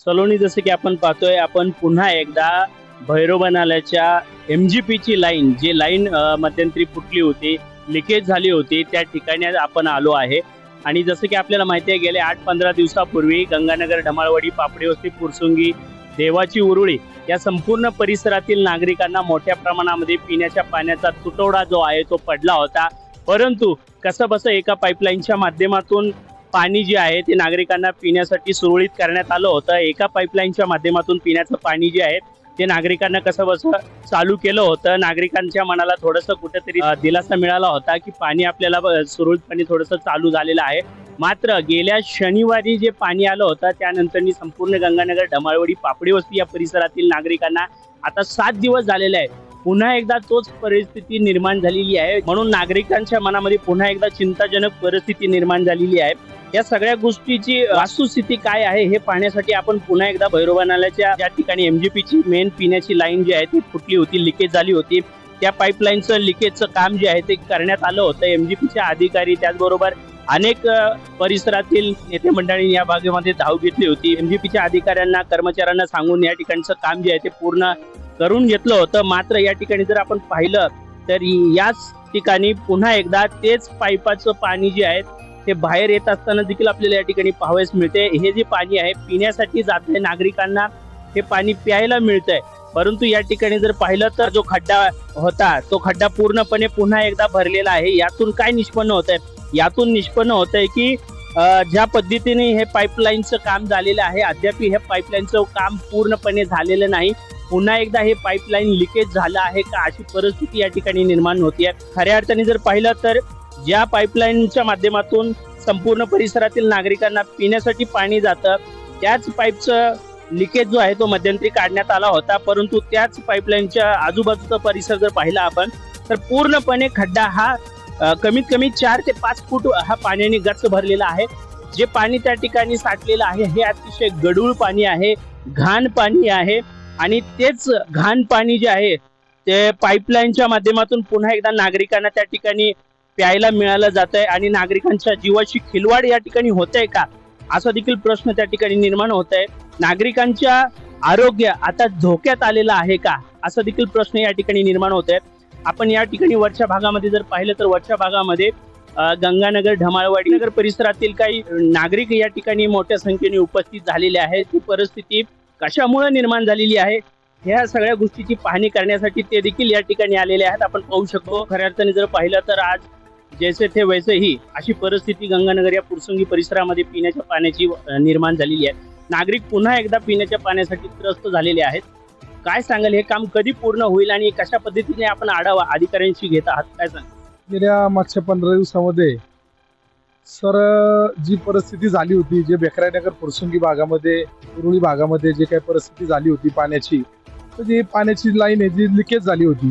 सलोनी जसं की आपण पाहतोय आपण पुन्हा एकदा भैरवनाल्याच्या एम जी पीची लाईन जी लाईन मध्यंतरी फुटली होती लिकेज झाली होती त्या ठिकाणी आपण आलो आहे. आणि जसं की आपल्याला माहिती आहे गेल्या आठ पंधरा दिवसापूर्वी गंगानगर ढमाळवाडी पापडीवस्ती पुरसुंगी देवाची उरुळी या संपूर्ण परिसरातील नागरिकांना मोठ्या प्रमाणामध्ये पिण्याच्या पाण्याचा तुटवडा जो आहे तो पडला होता. परंतु कसं बसं एका पाईपलाईनच्या माध्यमातून पाणी जे आहे ते नागरिकांना पिण्यासाठी सुरळीत करण्यात आलं होतं. एका पाईपलाईनच्या माध्यमातून पिण्याचं पाणी जे आहे ते नागरिकांना कसं बसं चालू केलं होतं. नागरिकांच्या मनाला थोडंसं कुठेतरी दिलासा मिळाला होता की पाणी आपल्याला सुरळीतपणे थोडंसं चालू झालेलं आहे. मात्र गेल्या शनिवारी जे पाणी आलं होतं त्यानंतर संपूर्ण गंगानगर ढमाळवडी पापडी वस्ती या परिसरातील नागरिकांना आता सात दिवस झालेले आहे पुन्हा एकदा तोच परिस्थिती निर्माण झालेली आहे. म्हणून नागरिकांच्या मनामध्ये पुन्हा एकदा चिंताजनक परिस्थिती निर्माण झालेली आहे. या सगळ्या गोष्टीची वास्तुस्थिती काय आहे हे पाहण्यासाठी आपण पुन्हा एकदा भैरोबा नाल्याच्या ज्या ठिकाणी एमजीपीची मेन पिण्याची लाईन जी आहे ती फुटली होती लिकेज झाली होती. त्या पाईपलाईनचं लिकेजचं काम जे आहे ते करण्यात आलं होतं. एमजीपीचे अधिकारी त्याचबरोबर अनेक परिसरातील नेते मंडळींनी या भागामध्ये धाव घेतली होती. एमजीपीच्या अधिकाऱ्यांना कर्मचाऱ्यांना सांगून या ठिकाणचं काम जे आहे ते पूर्ण करून घेतलं होतं. मात्र या ठिकाणी जर आपण पाहिलं तर याच ठिकाणी पुन्हा एकदा तेच पाईपाचं पाणी जे आहे ते बाहेर येत असताना देखील आपल्याला या ठिकाणी पाहावयास मिळते हे जे पाणी आहे पिण्यासाठी जात आहे नागरिकांना हे पाणी प्यायला मिळतंय. परंतु या ठिकाणी जर पाहिलं तर जो खड्डा होता तो खड्डा पूर्णपणे पुन्हा एकदा भरलेला आहे. यातून काय निष्पन्न होत आहे यातून निष्पन्न होत आहे की ज्या पद्धतीने हे पाईपलाईनचं काम झालेलं आहे अद्याप हे पाईपलाईनचं काम पूर्णपणे झालेलं नाही. पुन्हा एकदा हे पाईपलाईन लिकेज झालं आहे का अशी परिस्थिती या ठिकाणी निर्माण होतीये. खऱ्या अर्थाने जर पाहिलं तर ज्या पाईपलाईनच्या माध्यमातून संपूर्ण परिसरातील नागरिकांना पिण्यासाठी पाणी जातं. त्याच पाईपचं लिकेज जो आहे तो मध्यंतरी काढण्यात आला होता. परंतु त्याच पाईपलाईनच्या आजूबाजूचा परिसर जर पाहिला आपण तर पूर्णपणे खड्डा हा कमीत कमी चार ते पाच फूट हा पाण्याने गच्च भरलेला आहे. जे पाणी त्या ठिकाणी साठलेलं आहे हे अतिशय गडूळ पाणी आहे घाण पाणी आहे. आणि तेच घाण पाणी जे आहे ते पाईपलाईनच्या माध्यमातून पुन्हा एकदा नागरिकांना त्या ठिकाणी प्यायला मिळालं जात आहे आणि नागरिकांच्या जीवाशी खिलवाड या ठिकाणी होत आहे का? असा देखील प्रश्न त्या ठिकाणी निर्माण होत आहे नागरिकांच्या आरोग्य आता धोक्यात आलेलं आहे का? असा देखील प्रश्न या ठिकाणी निर्माण होत आहे आपण या ठिकाणी वरच्या भागामध्ये जर पाहिलं तर वरच्या भागामध्ये गंगानगर ढमाळवाडी नगर परिसरातील काही नागरिक या ठिकाणी मोठ्या संख्येने उपस्थित झालेले आहेत. ही परिस्थिती कशामुळे निर्माण झालेली आहे? ह्या सगळ्या गोष्टीची पाहणी करण्यासाठी ते देखील या ठिकाणी आलेले आहेत. आपण पाहू शकतो खऱ्या अर्थाने जर पाहिलं तर आज जैसे थे वैसे ही अशी परिस्थिती गंगानगर या पुरसंगी परिसरामध्ये पिण्याच्या पाण्याची निर्माण झालेली आहे. नागरिक पुन्हा एकदा पिण्याच्या पाण्यासाठी त्रस्त झालेले आहेत. काय सांगाल? हे काम कधी पूर्ण होईल आणि कशा पद्धतीने आपण आढावा अधिकाऱ्यांशी घेत आहात? काय सांग गेल्या मागच्या पंधरा दिवसामध्ये सर जी परिस्थिती झाली होती जे बेकरायनगर पुरसुंगी भागामध्ये उरुळी भागामध्ये जे काही परिस्थिती झाली होती पाण्याची तर जी पाण्याची लाईन आहे जी लिकेज झाली होती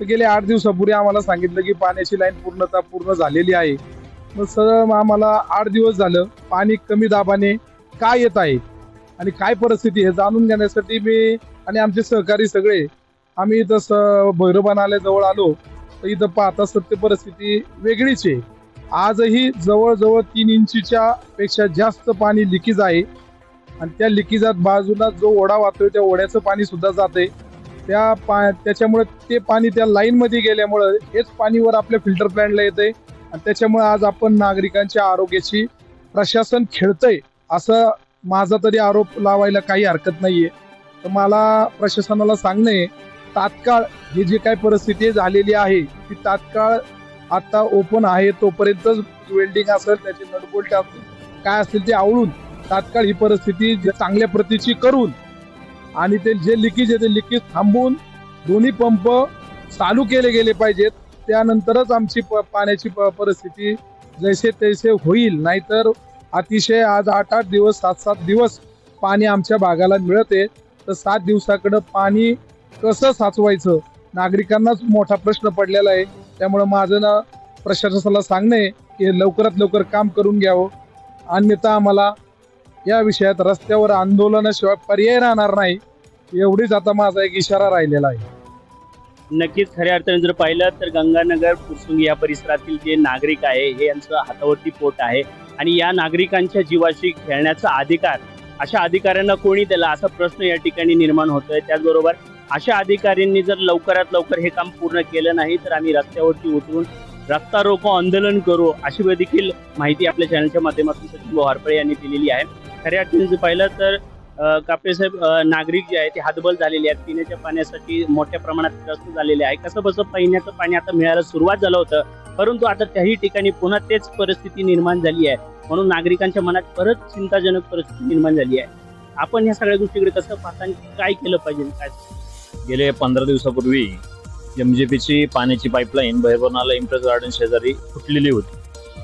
तर गेल्या आठ दिवसापूर्वी आम्हाला सांगितलं की पाण्याची लाईन पूर्णतः पूर्ण झालेली आहे. मग सर मग आम्हाला आठ दिवस झालं पाणी कमी दाबाने का येत आहे आणि काय परिस्थिती हे जाणून घेण्यासाठी मी आणि आमचे सहकारी सगळे आम्ही इथं स भैरबानाल्याजवळ आलो. तर इथं पाहता सत्य परिस्थिती वेगळीच आहे. आजही जवळजवळ तीन इंचीच्या पेक्षा जास्त पाणी लिकीज आहे. आणि त्या लिकेजात बाजूला जो ओढा वाहतोय त्या ओढ्याचं पाणी सुद्धा जाते त्या पा त्याच्यामुळे ते पाणी त्या लाईनमध्ये गेल्यामुळं हेच पाणीवर आपल्या फिल्टर प्लॅन्टला येते आणि त्याच्यामुळे आज आपण नागरिकांच्या आरोग्याची प्रशासन खेळतंय. असं माझा तरी आरोप लावायला काही हरकत नाहीये. तर मला प्रशासनाला सांगणे तात्काळ ही जी काही परिस्थिती झालेली आहे ती तात्काळ आता ओपन आहे तोपर्यंतच वेल्डिंग असेल त्याचे नटबोल्ट असतील काय असतील ते आवळून तात्काळ ही परिस्थिती चांगल्या प्रतीची करून आणि ते जे लिकेज आहे ते लिकेज थांबवून दोन्ही पंप चालू केले गेले पाहिजेत. त्यानंतरच आमची प- पाण्याची प- परिस्थिती जैसे तैसे होईल. नाहीतर अतिशय आज आठ आठ दिवस सात सात दिवस पाणी आमच्या भागाला मिळते. तर सात दिवसाकडं पाणी कसं साचवायचं? नागरिकांनाच मोठा प्रश्न पडलेला आहे. त्यामुळं माझं ना प्रशासनाला सांगणे की लवकरात लवकर काम करून घ्यावं. अन्यथा आम्हाला या विषयात रस्त्यावर आंदोलनाशिवाय पर्याय राहणार नाही एवढीच आता माझा एक इशारा राहिलेला आहे. नक्कीच खऱ्या अर्थाने जर पाहिलं तर गंगानगर पुरसुंगी या परिसरातील जे नागरिक आहे हे यांचं हातावरती पोट आहे आणि या नागरिकांच्या जीवाशी खेळण्याचा अधिकार अशा अधिकाऱ्यांना कोणी दिला? असा प्रश्न या ठिकाणी निर्माण होतोय. त्याचबरोबर अशा अधिकाऱ्यांनी जर लवकरात लवकर हे काम पूर्ण केलं नाही तर आम्ही रस्त्यावरती उतरून रस्ता रोको आंदोलन करू अशी देखील माहिती आपल्या चॅनलच्या माध्यमातून सचिन बोहारपळे यांनी दिलेली आहे. खऱ्या अर्थाने जर पाहिलं तर कापडे साहेब नागरिक जे आहे ते हातबल झालेले आहेत. पिण्याच्या पाण्यासाठी मोठ्या प्रमाणात त्रस्त झालेले आहे. कसं बसं पिण्याचं पाणी आता मिळायला सुरुवात झालं होतं परंतु आता त्याही ठिकाणी पुन्हा तेच परिस्थिती निर्माण झाली आहे. म्हणून नागरिकांच्या मनात परत चिंताजनक परिस्थिती निर्माण झाली आहे. आपण ह्या सगळ्या गोष्टीकडे कसं पाहता काय केलं पाहिजे काय? गेले पंधरा दिवसापूर्वी एमजीपीची पाण्याची पाईपलाईन भैरवनाला इम्प्रेस गार्डन शेजारी फुटलेली होती.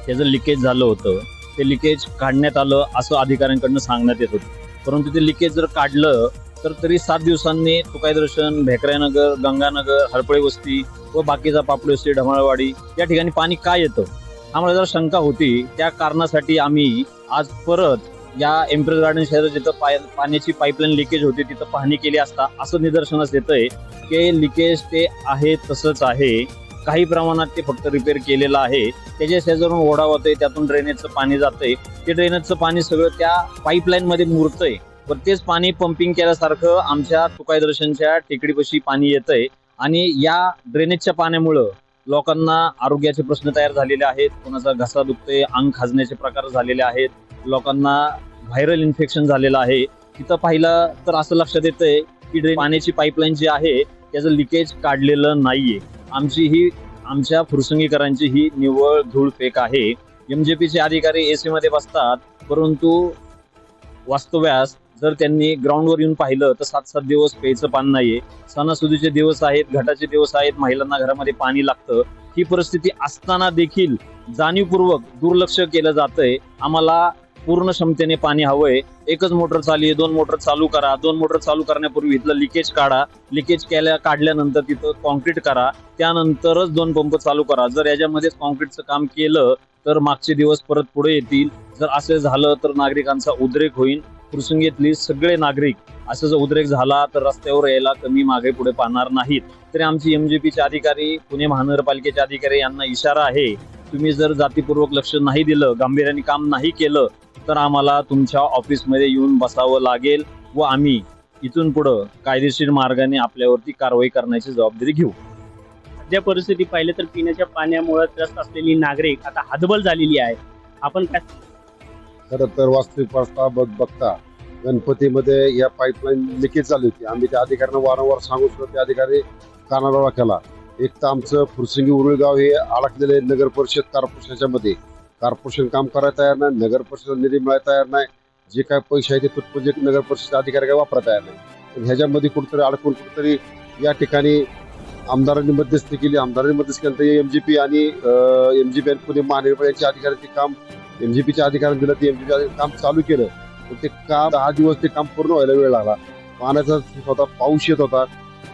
त्याचं लिकेज झालं होतं. ते लिकेज काढण्यात आलं असं अधिकाऱ्यांकडनं सांगण्यात येत होतं. परंतु ते लिकेज जर काढलं तर तरी सात दिवसांनी तुकाई दर्शन भेकरायनगर गंगानगर हरपळे वस्ती व बाकीचा पापडी वस्ती ढमाळवाडी या ठिकाणी पाणी काय येतं? आम्हाला जर शंका होती. त्या कारणासाठी आम्ही आज परत या एम्प्रेस गार्डन शहरात जिथं पाय पाण्याची पाईपलाईन लिकेज होती तिथं पाहणी केली असता असं निदर्शनास येतंय की लिकेज ते आहे तसंच आहे. काही प्रमाणात ते फक्त रिपेअर केलेलं आहे. त्याच्या शेजारून ओढा होतोय त्यातून ड्रेनेजचं पाणी जातंय. ते ड्रेनेजचं पाणी सगळं त्या पाईपलाईनमध्ये मुरतंय. पण तेच पाणी पंपिंग केल्यासारखं आमच्या तुकाई दर्शनच्या टेकडीपाशी पाणी येतंय. आणि या ड्रेनेजच्या पाण्यामुळं लोकांना आरोग्याचे प्रश्न तयार झालेले आहेत. कोणाचा घसा दुखतोय अंग खाजण्याचे प्रकार झालेले आहेत. लोकांना व्हायरल इन्फेक्शन झालेलं आहे. तिथं पाहिलं तर असं लक्षात येतंय की ड्रेन पाण्याची पाईपलाईन जी आहे त्याचं लिकेज काढलेलं नाहीये. आमची ही आमच्या फुरसंगीकरांची ही निव्वळ धूळ फेक आहे. पीचे अधिकारी एसी मध्ये बसतात परंतु वास्तव्यास जर त्यांनी ग्राउंडवर येऊन पाहिलं तर सात सात दिवस प्यायचं पाणी नाहीये. सणासुदीचे दिवस आहेत घटाचे दिवस आहेत महिलांना घरामध्ये पाणी लागतं. ही परिस्थिती असताना देखील जाणीवपूर्वक दुर्लक्ष केलं जातंय. आम्हाला पूर्ण क्षमतेने पाणी हवंय. एकच मोटर चालू आहे दोन मोटर चालू करा. दोन मोटर चालू करण्यापूर्वी इथलं लिकेज काढा. लिकेज केल्या काढल्यानंतर तिथं कॉन्क्रीट करा. त्यानंतरच दोन पंप चालू करा. जर याच्यामध्येच कॉन्क्रीटचं काम केलं तर मागचे दिवस परत पुढे येतील. जर असं झालं तर नागरिकांचा उद्रेक होईल. प्रसंगीतली सगळे नागरिक असं जर उद्रेक झाला तर रस्त्यावर यायला कमी मागे पुढे पाहणार नाहीत. तरी आमची एमजेपीचे अधिकारी पुणे महानगरपालिकेचे अधिकारी यांना इशारा आहे. तुम्ही जर जातीपूर्वक लक्ष नाही दिलं गांभीर्याने काम नाही केलं तर आम्हाला तुमच्या ऑफिसमध्ये येऊन बसावं लागेल व आम्ही इथून पुढं कायदेशीर मार्गाने आपल्यावरती कारवाई करण्याची जबाबदारी घेऊ. सध्या परिस्थिती पाहिलं तर पिण्याच्या पाण्यामुळे त्रस्त असलेली नागरिक आता हातबल झालेली आहे. आपण काय खरं तर वास्तविक बघ बघता गणपतीमध्ये या पाईपलाईन लिकेज झाली होती. आम्ही त्या अधिकाऱ्यांना वारंवार सांगू सुद्धा त्या अधिकारी कानाडोळा केला एक तर आमचं फुरसिंगी उरुळगाव हे अडकलेले नगर परिषद कॉर्पोरेशनच्या मध्ये कॉर्पोरेशन काम करायला तयार नाही नगर परिषद निधी मिळायला तयार नाही जे काय पैसे आहे ते तुटपुंजे नगर परिषद अधिकारी काय वापरता येणार नाही पण ह्याच्यामध्ये कुठेतरी अडकून कुठेतरी या ठिकाणी आमदारांनी मध्यस्थी केली. आमदारांनी मध्यस्थी केल्यानंतर एम जी पी आणि एम जी पी आणि पुणे महानगरपालिकेच्या अधिकाऱ्यांचे काम एमजीपीच्या अधिकाऱ्यांनी दिलं ते एमजीपी काम चालू केलं. पण ते काम दहा दिवस ते काम पूर्ण व्हायला वेळ लागला. पाण्याचा होता पाऊस येत होता.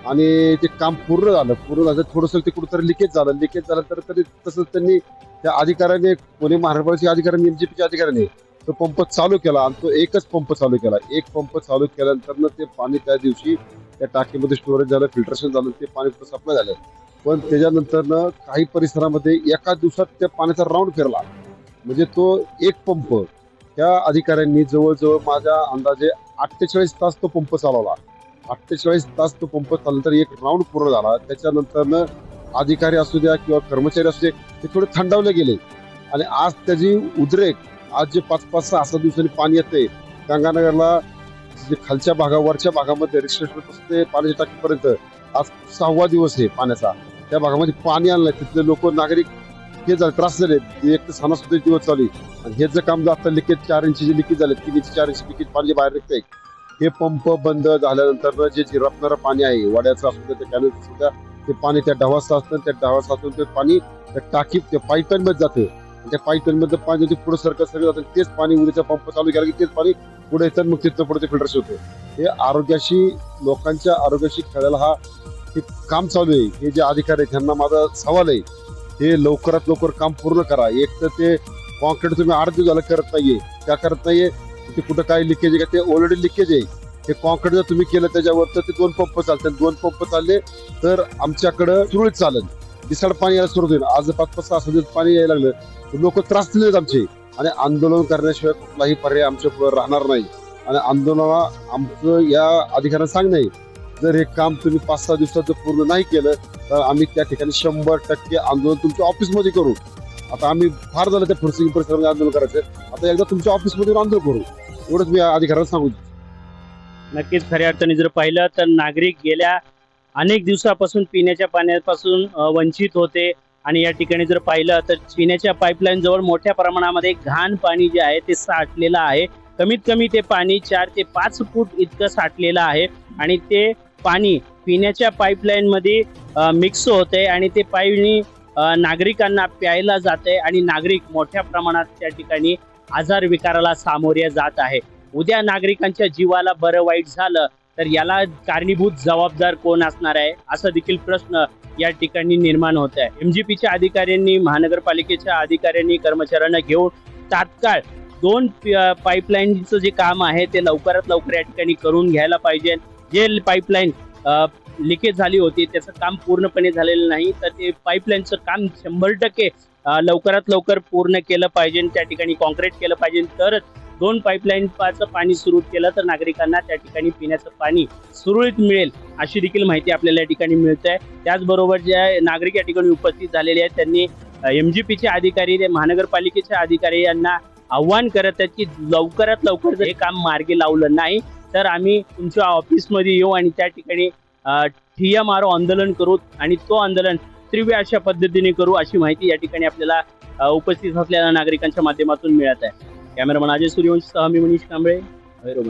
आणि ते काम पूर्ण झालं पूर्ण झालं थोडंसं ते कुठंतरी लिकेज झालं लिकेज झालं तर तरी तसंच त्यांनी त्या अधिकाऱ्याने पुणे महानगरपालिकेच्या अधिकाऱ्यांनी एमजीपीच्या अधिकाऱ्याने तो पंप चालू केला आणि तो एकच पंप चालू केला. एक पंप चालू केल्यानंतर ते पाणी त्या दिवशी त्या टाकीमध्ये स्टोरेज झालं फिल्टरेशन झालं ते पाणी सप्लाय झालं. पण त्याच्यानंतर काही परिसरामध्ये एका दिवसात त्या पाण्याचा राऊंड फिरला. म्हणजे तो एक पंप त्या अधिकाऱ्यांनी जवळजवळ माझ्या अंदाजे अठ्ठेचाळीस तास तो पंप चालवला. अठ्ठेचाळीस तास तो पंप चालल्यानंतर एक राऊंड पूर्ण झाला. त्याच्यानंतर अधिकारी असू द्या किंवा कर्मचारी असू दे ते थोडे थंडावले गेले. आणि आज त्याची उद्रेक आज जे पाच पाच सहा सहा दिवसांनी पाणी येते गंगानगरला जे खालच्या भागा वरच्या भागामध्ये रिस्ट्रेशन ते पाण्याच्या टाकीपर्यंत आज सहावा दिवस आहे पाण्याचा. त्या भागामध्ये पाणी आणलंय तिथले लोक नागरिक हे झाले त्रास झाले एक तर सणासुद्धा दिवस चालू आहे. आणि हे जे काम आता लिकेज चार इंची जे लिकेज झाले तीन इंची चार इंची लिकेज पाणी बाहेर निघते हे पंप बंद झाल्यानंतर जे झिरपणारं पाणी आहे वाड्याचं असू द्या त्या कॅनलचं सुद्धा ते पाणी त्या ढवाचं असतं त्या ढवाचं असतं ते पाणी त्या टाकीत त्या पाईपलाईन जातं. त्या पाईपलाईन पाणी ते पुढे सरकत सरकत जातं तेच पाणी उद्याचा पंप चालू केला की तेच पाणी पुढे येतं मग तिथं पुढे ते फिल्टर्स होतं. हे आरोग्याशी लोकांच्या आरोग्याशी खेळायला हा हे काम चालू आहे. हे जे अधिकारी आहेत त्यांना माझा सवाल आहे. हे लवकरात लवकर काम पूर्ण करा. एक तर ते कॉन्क्रीट तुम्ही आठ दिवस झालं करत नाहीये. त्या करत नाहीये? ते कुठं काय लिकेज आहे का ते ऑलरेडी लिकेज आहे. ते कॉन्क्रीट जर तुम्ही केलं त्याच्यावर तर ते दोन पंप चालतात दोन पंप चालले तर आमच्याकडं सुरळीत चालेल. दिसाड पाणी यायला सुरू होईल. आज पाच पाच सहा दिवस पाणी यायला लागलं. लोक त्रास दिलेत आमचे. आणि आंदोलन करण्याशिवाय कुठलाही पर्याय आमच्या पुढे राहणार नाही. आणि आंदोलनाला आमचं या अधिकाऱ्यांना सांगणं आहे. जर हे काम तुम्ही पाच सहा दिवसात जर पूर्ण नाही केलं तर आम्ही त्या ठिकाणी शंभर टक्के आंदोलन तुमच्या ऑफिसमध्ये करू. आता आम्ही फार झालं त्या फुरसिंग परिसरामध्ये आंदोलन करायचं. आता एकदा तुमच्या ऑफिसमध्ये आंदोलन करू. एवढंच मी अधिकाऱ्यांना सांगू इच्छितो. नक्कीच खऱ्या अर्थाने जर पाहिलं तर नागरिक गेल्या अनेक दिवसापासून पिण्याच्या पाण्यापासून अ, वंचित होते. आणि या ठिकाणी जर पाहिलं तर पिण्याच्या पाईपलाईन जवळ मोठ्या प्रमाणामध्ये घाण पाणी जे आहे ते साठलेलं आहे. कमीत कमी ते पाणी चार ते पाच फूट इतकं साठलेलं आहे. आणि ते पाणी पिण्याच्या पाईपलाईन मध्ये मिक्स होते आणि ते पाणी अ, नागरिकांना प्यायला जाते. आणि नागरिक मोठ्या प्रमाणात त्या ठिकाणी आजार विकाराला सामोरे जात आहे. उद्या नागरिकांच्या जीवाला बरं वाईट झालं तर याला कारणीभूत जबाबदार कोण असणार आहे? असा देखील प्रश्न या ठिकाणी निर्माण होत आहे. एमजीपीच्या अधिकाऱ्यांनी महानगरपालिकेच्या अधिकाऱ्यांनी कर्मचाऱ्यांना घेऊन तात्काळ दोन पाईपलाईनचं जे काम आहे ते लवकरात लवकर या ठिकाणी करून घ्यायला पाहिजे. जे पाईपलाईन लिकेज झाली होती त्याचं काम पूर्णपणे झालेलं नाही तर ते पाईपलाईनचं काम शंभर टक्के लवकरात लवकर पूर्ण केलं पाहिजे त्या ठिकाणी कॉन्क्रीट केलं पाहिजे. तरच दोन पाईपलाईनचं पाणी सुरू केलं तर नागरिकांना त्या ठिकाणी पिण्याचं पाणी सुरळीत मिळेल अशी देखील माहिती आपल्याला या ठिकाणी मिळते आहे त्याचबरोबर जे नागरिक या ठिकाणी उपस्थित झालेले आहेत. त्यांनी एम जी पीचे अधिकारी ते महानगरपालिकेचे अधिकारी यांना आव्हान करत आहेत की लवकरात लवकर जर हे काम मार्गी लावलं नाही तर आम्ही तुमच्या ऑफिसमध्ये येऊ आणि त्या ठिकाणी ठिय्या मारो आंदोलन करू आणि तो आंदोलन तीव्र अशा पद्धतीने करू अशी माहिती या ठिकाणी आपल्याला उपस्थित असलेल्या नागरिकांच्या माध्यमातून मिळत आहे. कॅमेरामन अजय सूर्यवंशी सह मी मनीष कांबळे भैरव